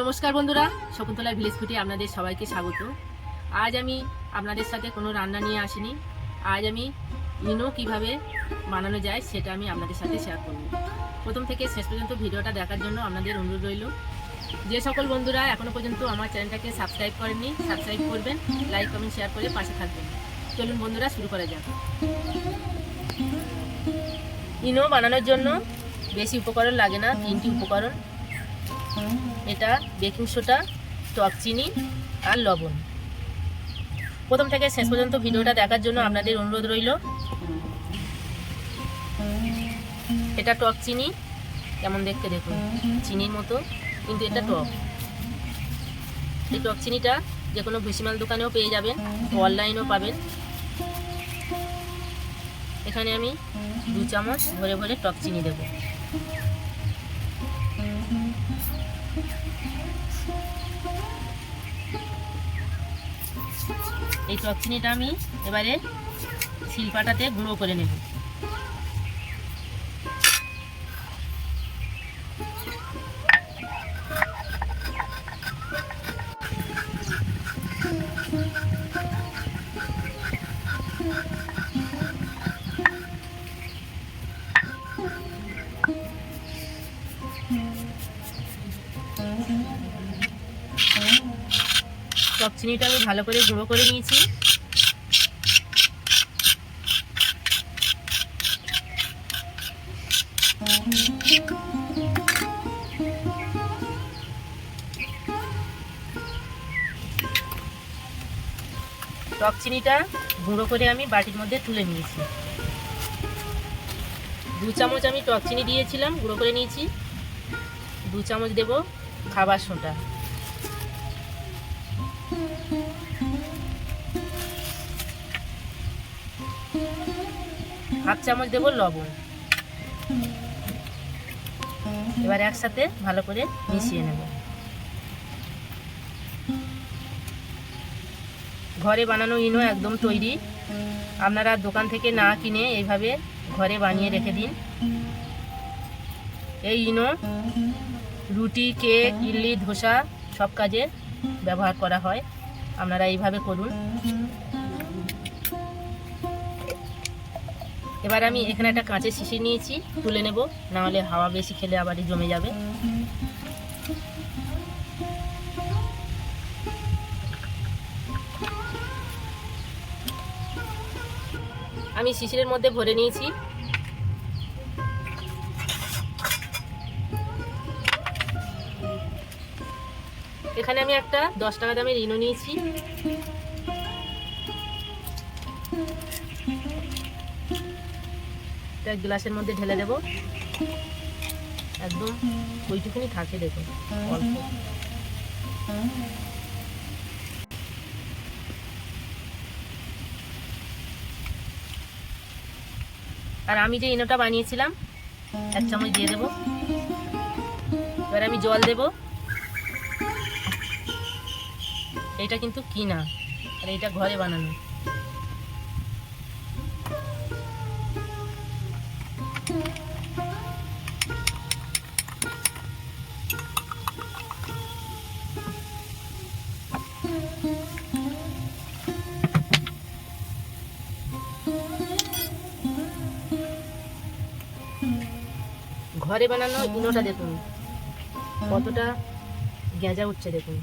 নমস্কার বন্ধুরা, শকুন্তলা ভিলেজ ফুটে আপনাদের সবাইকে স্বাগত। আজ আমি আপনাদের সাথে কোনো রান্না নিয়ে আসিনি। আজ আমি ইনো কীভাবে বানানো যায় সেটা আমি আপনাদের সাথে শেয়ার করব। প্রথম থেকে শেষ পর্যন্ত ভিডিওটা দেখার জন্য আপনাদের অনুরোধ রইল। যে সকল বন্ধুরা এখনও পর্যন্ত আমার চ্যানেলটাকে সাবস্ক্রাইব করেননি সাবস্ক্রাইব করবেন লাইক কমেন্ট শেয়ার করে পাশে থাকবেন। চলুন বন্ধুরা, শুরু করা যাক। ইনো বানানোর জন্য বেশি উপকরণ লাগে না, তিনটি উপকরণ। এটা বেকিং সোডা, টক চিনি আর লবণ। প্রথম থেকে শেষ পর্যন্ত ভিডিওটা দেখার জন্য আপনাদের অনুরোধ রইল। এটা টক চিনি, কেমন দেখতে দেখুন, চিনির মতো, কিন্তু এটা টক। এই টক চিনিটা যে কোনো ভুসিমাল দোকানেও পেয়ে যাবেন, অনলাইনেও পাবেন। এখানে আমি দু চামচ ভরে ভরে টক চিনি দেবো। এই চকচিনিটা আমি এবারে শিলপাটাতে গুঁড়ো করে নেব। টক চিনিটা আমি ভালো করে গুঁড়ো করে নিয়েছি। টক চিনিটা গুঁড়ো করে আমি বাটির মধ্যে তুলে নিয়েছি। দু চামচ আমি টক চিনি দিয়েছিলাম, গুঁড়ো করে নিয়েছি। দু চামচ দেব খাবার সোঁটা হাফ চামচ দেব লবণ। এবার একসাথে ভালো করে মিশিয়ে নেব। ঘরে বানানো ইনো একদম তৈরি। আপনারা দোকান থেকে না কিনে এইভাবে ঘরে বানিয়ে রেখে দিন। এই ইনো, রুটি, কেক, ইডলি, ধোসা সব কাজে ব্যবহার করা হয়। আপনারা এইভাবে করুন। এবার আমি এখানে একটা কাঁচের শিশি নিয়েছি, তুলে নেব, নাহলে হাওয়া বেশি খেলে আবার জমে যাবে। আমি শিশিরের মধ্যে ভরে নিয়েছি। এখানে আমি একটা দশ টাকা দামের ইনো নিয়েছি। এটা গ্লাসের মধ্যে ঢেলে দেব। একদম ওইটুকুনি থাকে দেখো আর আমি যে ইনোটা বানিয়েছিলাম, এক চামচ দিয়ে দেব। এবার আমি জল দেব। এটা কিন্তু কিনা, আর এটা ঘরে বানানো। ঘরে বানানো ইনোটা দেখুন। কতটা গেঁজা উঠছে দেখুন,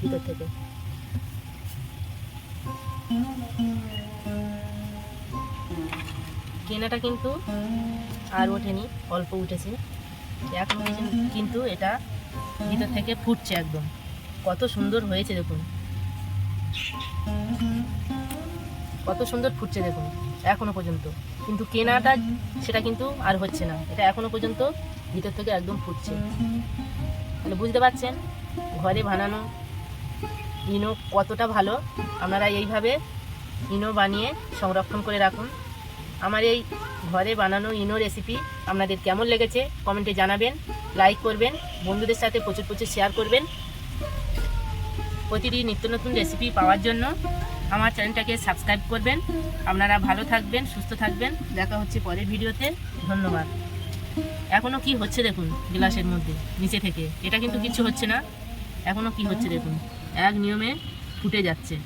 ভিতর থেকে। কেনাটা কিন্তু আর ওঠেনি, অল্প উঠেছে। এখন কিন্তু এটা ভিতর থেকে ফুটছে একদম। কত সুন্দর হয়েছে দেখুন। কত সুন্দর ফুটছে দেখুন, এখনও পর্যন্ত। কিন্তু কেনাটা সেটা কিন্তু আর হচ্ছে না। এটা এখনও পর্যন্ত ভিতর থেকে একদম ফুটছে। তাহলে বুঝতে পারছেন, ঘরে বানানো ইনো কতটা ভালো। আপনারা এইভাবে ইনো বানিয়ে সংরক্ষণ করে রাখুন। আমার এই ঘরে বানানো ইনো রেসিপি আপনাদের কেমন লেগেছে কমেন্টে জানাবেন লাইক করবেন, বন্ধুদের সাথে প্রচুর প্রচুর শেয়ার করবেন। প্রতিটি নিত্য নতুন রেসিপি পাওয়ার জন্য আমার চ্যানেলটাকে সাবস্ক্রাইব করবেন। আপনারা ভালো থাকবেন, সুস্থ থাকবেন। দেখা হচ্ছে পরের ভিডিওতে। ধন্যবাদ। এখনও কি হচ্ছে দেখুন গ্লাসের মধ্যে, নিচে থেকে। এটা কিন্তু কিছু হচ্ছে না। এখনও কি হচ্ছে দেখুন। এক নিয়মে ফুটে যাচ্ছে।